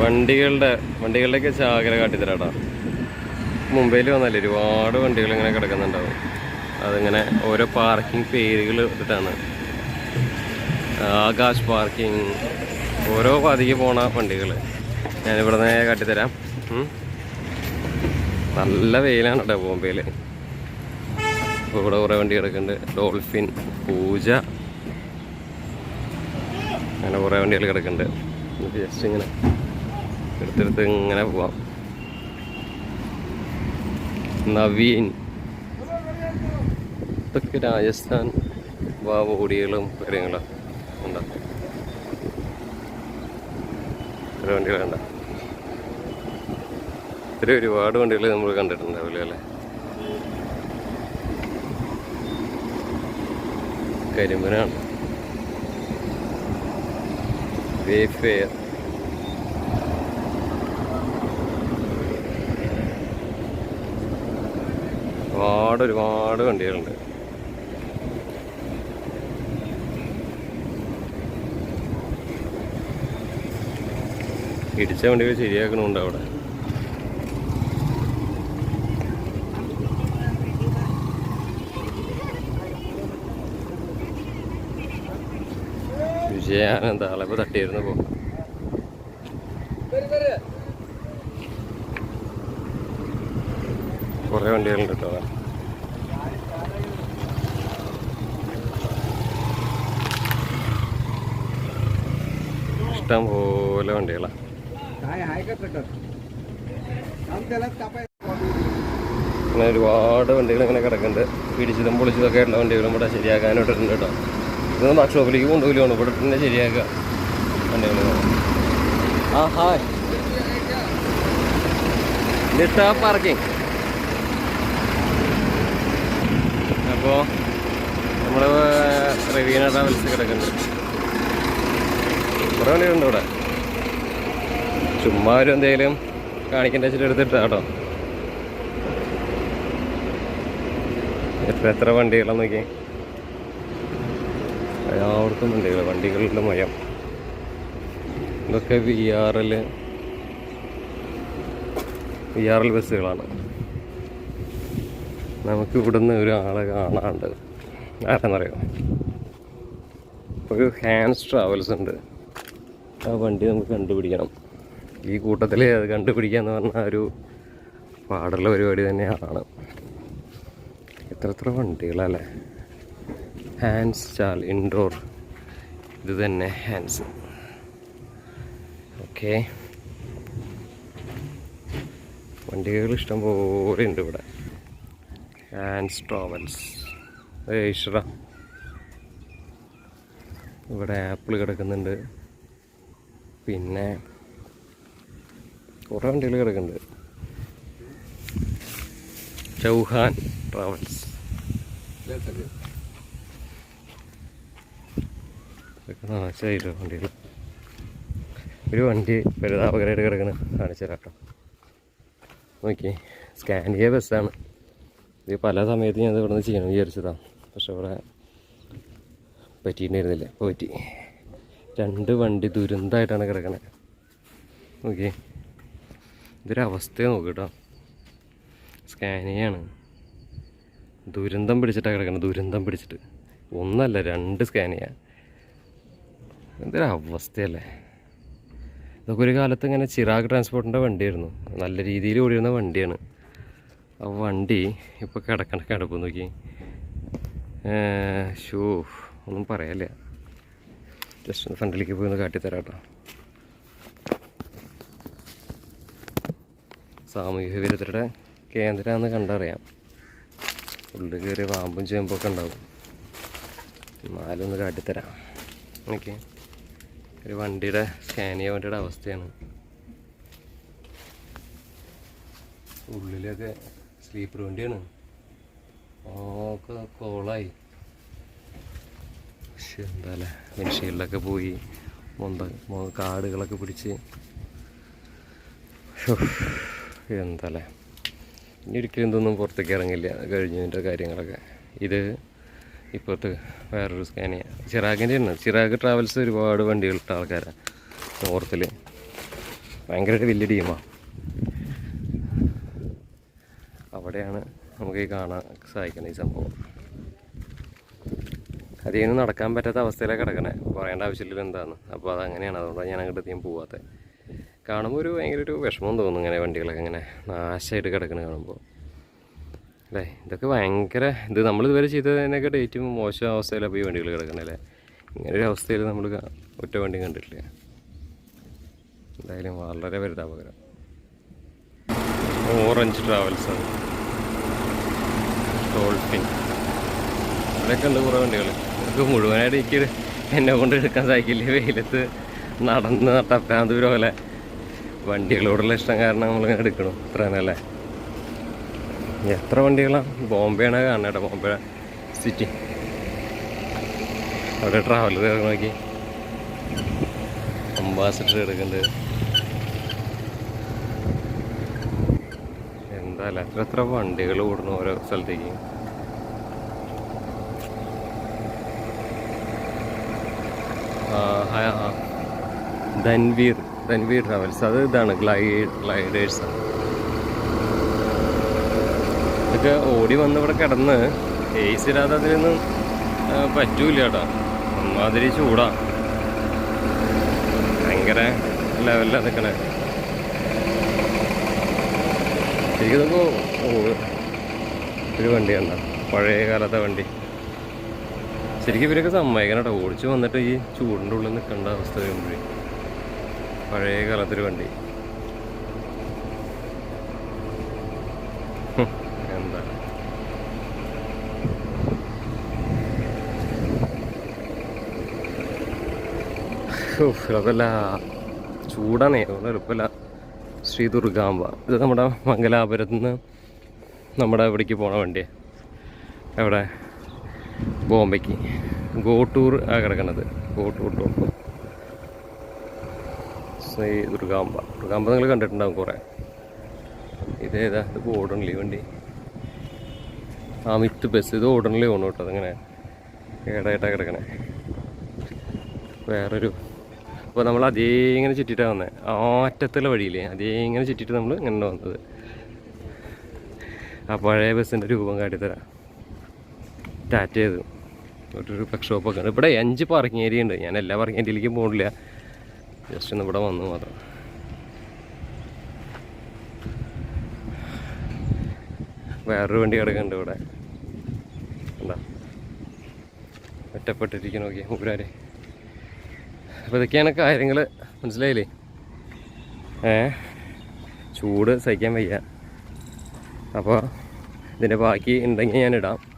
വണ്ടികളുടെ വണ്ടികളുടെയൊക്കെ ചാകര കാട്ടിത്തരാട്ടാ. മുംബൈയിൽ വന്നാലേ ഒരുപാട് വണ്ടികൾ ഇങ്ങനെ കിടക്കുന്നുണ്ടാവും. അതിങ്ങനെ ഓരോ പാർക്കിംഗ് പേരുകൾ ഇട്ടിട്ടാണ്. ആകാശ് പാർക്കിംഗ് ഓരോ പതിക്ക് പോണ വണ്ടികൾ. ഞാനിവിടെ നിന്ന് കാട്ടിത്തരാം. നല്ല വെയിലാണ് കേട്ടോ ബോംബെയിൽ. അപ്പോൾ ഇവിടെ കുറേ വണ്ടി കിടക്കുന്നുണ്ട്. ഡോൾഫിൻ പൂജ. അങ്ങനെ കുറേ വണ്ടികൾ കിടക്കുന്നുണ്ട്. ജസ്റ്റ് ഇങ്ങനെ എടുത്തെടുത്ത് ഇങ്ങനെ പോവാം. നവീൻ. ഇതൊക്കെ രാജസ്ഥാൻ വാവോടികളും കാര്യങ്ങളും ഉണ്ടാകും ഇത്ര വണ്ടികളുണ്ട ഇത്ര ഒരുപാട് വണ്ടികൾ നമ്മൾ കണ്ടിട്ടുണ്ടാവില്ല അല്ലേ? കരിമ്പനാണ്. വേഫെയർ ഒരുപാട് ഒരുപാട് വണ്ടികളുണ്ട്. ഇടിച്ച വണ്ടികൾ ശരിയാക്കണമുണ്ട് അവിടെ. വിജയാനന്ദ അളവ് തട്ടിയിരുന്നു പോ. കുറേ വണ്ടികളുണ്ട് കേട്ടോ. കിട്ടാൻ പോലെ വണ്ടികളാണ് അങ്ങനെ ഒരുപാട് വണ്ടികൾ ഇങ്ങനെ കിടക്കുന്നുണ്ട്. പിടിച്ചതും പൊളിച്ചതൊക്കെ ഉള്ള വണ്ടികളും ഇവിടെ ശരിയാക്കാനായിട്ട് കേട്ടോ. ഇതൊന്നും ഇത് വർക്ക്ഷോപ്പിലേക്ക് കൊണ്ടുപോയില്ലാണ് ഇവിടെ തന്നെ ശരിയാക്കുക വണ്ടികൾ. ആ ഹായ്. പാർക്കിംഗ് അപ്പോൾ നമ്മൾ റവീന ട്രാവൽസ് കിടക്കുന്നുണ്ട്. കുറേ വണ്ടികളുണ്ട് ഇവിടെ. ചുമ്മാ ഒരു എന്തെങ്കിലും കാണിക്കേണ്ട വെച്ചിട്ട് എടുത്തിട്ട് കേട്ടോ. എത്ര എത്ര വണ്ടികളാന്ന് നോക്കി. എല്ലാവർക്കും വണ്ടികൾ വണ്ടികളുടെ മയം. ഇതൊക്കെ V R L V R L ബസ്സുകളാണ്. നമുക്ക് ഇവിടുന്ന് ഒരാളെ കാണാണ്ട് ആരെന്നറിയോ? ഒരു ഹാൻസ് ട്രാവൽസ് ഉണ്ട്. ആ വണ്ടി നമുക്ക് കണ്ടുപിടിക്കണം. ഈ കൂട്ടത്തിൽ അത് കണ്ടുപിടിക്കുക എന്ന് പറഞ്ഞാൽ ഒരു പാടുള്ള പരിപാടി തന്നെയാണ് എത്ര എത്ര വണ്ടികളല്ലേ? ഹാൻഡ്സ് ചാൽ ഇൻഡോർ. ഇത് തന്നെ ഹാൻഡ്സ് ഓക്കെ. വണ്ടികൾ ഇഷ്ടം പോലെ ഉണ്ട് ഇവിടെ. Hands travels. ഏഷ്റ ഇവിടെ ആപ്പിൾ കിടക്കുന്നുണ്ട്. പിന്നെ കുറേ വണ്ടികൾ കിടക്കുന്നുണ്ട്. ചൗഹാൻ ട്രാവൽസ്. നാശമായില്ലോ വണ്ടികൾ. ഒരു വണ്ടി പരിതാപകരമായിട്ട് കിടക്കണ കാണിച്ചു തരാം കേട്ടോ. നോക്കി ചെയ്യ ബസ്സാണ് ഇത് പല സമയത്ത് ഞാൻ ഇവിടെ നിന്ന് ചെയ്യണം വിചാരിച്ചതാണ് പക്ഷെ ഇവിടെ പറ്റിയിട്ടുണ്ടായിരുന്നില്ല. പറ്റി. രണ്ട് വണ്ടി ദുരന്തമായിട്ടാണ് കിടക്കണത് നോക്കി ഇതൊരവസ്ഥയെ നോക്ക് കേട്ടോ. സ്കാനിയാണ് ദുരന്തം പിടിച്ചിട്ടാണ് കിടക്കുന്നത് ദുരന്തം പിടിച്ചിട്ട്. ഒന്നല്ല രണ്ട് സ്കാനിയ എന്തൊരു അവസ്ഥയല്ലേ ഇതൊക്കെ ഒരു കാലത്ത് ഇങ്ങനെ ചിറാഗ് ട്രാൻസ്പോർട്ടിന്റെ വണ്ടിയായിരുന്നു. നല്ല രീതിയിൽ ഓടിയിരുന്ന വണ്ടിയാണ്. ആ വണ്ടി ഇപ്പോൾ കിടക്കണ കിടപ്പ് നോക്കി. ഷൂ ഒന്നും പറയാല്ല. ജസ്റ്റ് ഒന്ന് ഫ്രണ്ടിലേക്ക് പോയി ഒന്ന് കാട്ടിത്തരാം കേട്ടോ സാമൂഹ്യ വിരുദ്ധരുടെ കേന്ദ്രമാണെന്ന് കണ്ടറിയാം. ഉള്ളിൽ കയറി പാമ്പും ചേമ്പൊക്കെ ഉണ്ടാവും. എന്നാലും ഒന്ന് കാട്ടിത്തരാം. ഓക്കെ ഒരു വണ്ടിയുടെ സ്കാനിയ വണ്ടിയുടെ അവസ്ഥയാണ്. ഉള്ളിലൊക്കെ സ്ലീപ്പർ വണ്ടിയാണ്. ഓക്കെ കോളായി. പക്ഷെ എന്താല്ലേ മനുഷ്യരിലൊക്കെ പോയി മൊന്ത കാടുകളൊക്കെ പിടിച്ച്. എന്താ അല്ലേ ഇനി ഒരിക്കലും ഇതൊന്നും പുറത്തേക്ക് ഇറങ്ങില്ല. കഴിഞ്ഞതിന്റെ കാര്യങ്ങളൊക്കെ. ഇത് ഇപ്പോഴത്തെ വേറൊരു സ്കാനിയ ചിറാഗിന്റെ ആണ് ചിറാഗ് ട്രാവൽസ് ഒരുപാട് വണ്ടികളിട്ട ആൾക്കാരാണ് നോർത്തിൽ ഭയങ്കരമായിട്ട് വലിയ ടീമാണ് അവിടെയാണ് നമുക്ക് ഈ കാണാൻ സഹായിക്കുന്നത് ഈ സംഭവം. അധികം നടക്കാൻ പറ്റാത്ത അവസ്ഥയിലാണ് കിടക്കണേ. പറയേണ്ട ആവശ്യമില്ല എന്താണ് അപ്പോൾ അതങ്ങനെയാണ്. അതുകൊണ്ടാണ് ഞാൻ അങ്ങോട്ട് അധികം പോവാത്തത് കാണുമ്പോൾ ഒരു ഭയങ്കര ഒരു വിഷമം തോന്നും ഇങ്ങനെ വണ്ടികളൊക്കെ ഇങ്ങനെ നാശമായിട്ട് കിടക്കണ കാണുമ്പോൾ അല്ലേ? ഇതൊക്കെ ഭയങ്കര ഇത് നമ്മൾ ഇതുവരെ ചെയ്തതിനൊക്കെ ഡേറ്റും മോശം അവസ്ഥയിലാണ് ഈ വണ്ടികൾ കിടക്കണേ അല്ലേ? ഇങ്ങനെ ഒരു അവസ്ഥയിൽ നമ്മൾ ഒറ്റ വണ്ടി കണ്ടിട്ടില്ല. എന്തായാലും വളരെ പരിതാപകരം. ഓറഞ്ച് ട്രാവൽസ് ആണ്. ഡോൾഫിൻ ഇവിടെയൊക്കെ ഉണ്ട് കുറേ വണ്ടികൾ ഇതൊക്കെ മുഴുവനായിട്ട് എനിക്ക് എന്നെ കൊണ്ട് എടുക്കാൻ സാധിക്കില്ല. വെയിലത്ത് നടന്ന് നട്ടപ്രാന്ത് പോലെ വണ്ടികളോടുള്ള ഇഷ്ടം കാരണം നമ്മളിങ്ങനെ എടുക്കണം. ഇത്ര അല്ലേ? എത്ര വണ്ടികളാണ് ബോംബെയാണ് കാണുന്നത് കേട്ടോ ബോംബെ സിറ്റി. അവിടെ ട്രാവലർ നോക്കി. അംബാസഡർ എടുക്കുന്നുണ്ട് എന്താ അല്ല? എത്ര എത്ര വണ്ടികൾ ഓടുന്നു ഓരോ സ്ഥലത്തേക്ക് ആ, ആ, ആ. ധൻവീർ ധൻവീർ ട്രാവൽസ് അത് ഇതാണ് ഗ്ലൈഡ് ഗ്ലൈഡേഴ്സ് ഇതൊക്കെ ഓടി വന്ന് ഇവിടെ കിടന്ന് എ സി ഇടാതെ അതിനൊന്നും പറ്റൂല കേട്ടോ അമ്മാതിരി ചൂടാ ഭയങ്കര ലെവലിലാണ് നിൽക്കണേ ശരിക്കും ഒരു വണ്ടി കണ്ട. പഴയ കാലത്തെ വണ്ടി. ശരിക്കും ഇവരൊക്കെ സമ്മതിക്കണം കേട്ടോ ഓടിച്ച് വന്നിട്ട് ഈ ചൂടിന്റെ ഉള്ളിൽ നിൽക്കേണ്ട അവസ്ഥ വരുമ്പോഴേ. പഴയ കാലത്തൊരു വണ്ടി. എന്താ? അതല്ല ചൂടാണേ അതുകൊണ്ട് എളുപ്പമില്ല ശ്രീ ദുർഗാംബ ഇത് നമ്മുടെ മംഗലാപുരത്ത് നിന്ന് നമ്മുടെ ഇവിടേക്ക് പോണ വണ്ടിയാണ് എവിടെ ബോംബെക്ക്. ഗോട്ടൂർ ആ കിടക്കണത്. ഗോട്ടൂർ ടോപ്പ് ശ്രീ ദുർഗാംബ ദുർഗാംബ നിങ്ങൾ കണ്ടിട്ടുണ്ടാവും കുറേ. ഇതേതാ ഇത് ഓടണില്ലേ വണ്ടി. ആ മിത്ത് ബസ് ഇത് ഓടണില്ലേ ഓണം കേട്ടോ അതിങ്ങനെ ഏടായിട്ടാണ് കിടക്കണേ. വേറൊരു അപ്പോൾ നമ്മൾ അതേ ഇങ്ങനെ ചുറ്റിയിട്ടാണ് വന്നത് ആ അറ്റത്തുള്ള വഴിയില്ലേ? അതേ ഇങ്ങനെ ചുറ്റിയിട്ട് നമ്മൾ ഇങ്ങനെ വന്നത്. ആ പഴയ ബസ്സിന്റെ രൂപം കാട്ടിത്തരാം. ടാറ്റ ചെയ്തു. ഒരു പെക്ഷോപ്പൊക്കെ ഉണ്ട്. ഇവിടെ അഞ്ച് പാർക്കിംഗ് ഏരിയ ഉണ്ട്. ഞാൻ എല്ലാ പാർക്കിംഗ് ഏരിയയിലേക്കും പോകണില്ല ജസ്റ്റ് ഒന്ന് ഇവിടെ വന്നു മാത്രം. വേറൊരു വണ്ടി കിടക്കുന്നുണ്ട് ഇവിടെ. എന്താ ഒറ്റപ്പെട്ടിരിക്കുന്നു നോക്കി മൂപ്പരാര്. അപ്പോൾ ഇതൊക്കെയാണ് കാര്യങ്ങൾ. മനസ്സിലായില്ലേ? ഏ? ചൂട് സഹിക്കാൻ വയ്യ. അപ്പോൾ ഇതിന്റെ ബാക്കി ഉണ്ടെങ്കിൽ ഞാൻ ഇടാം.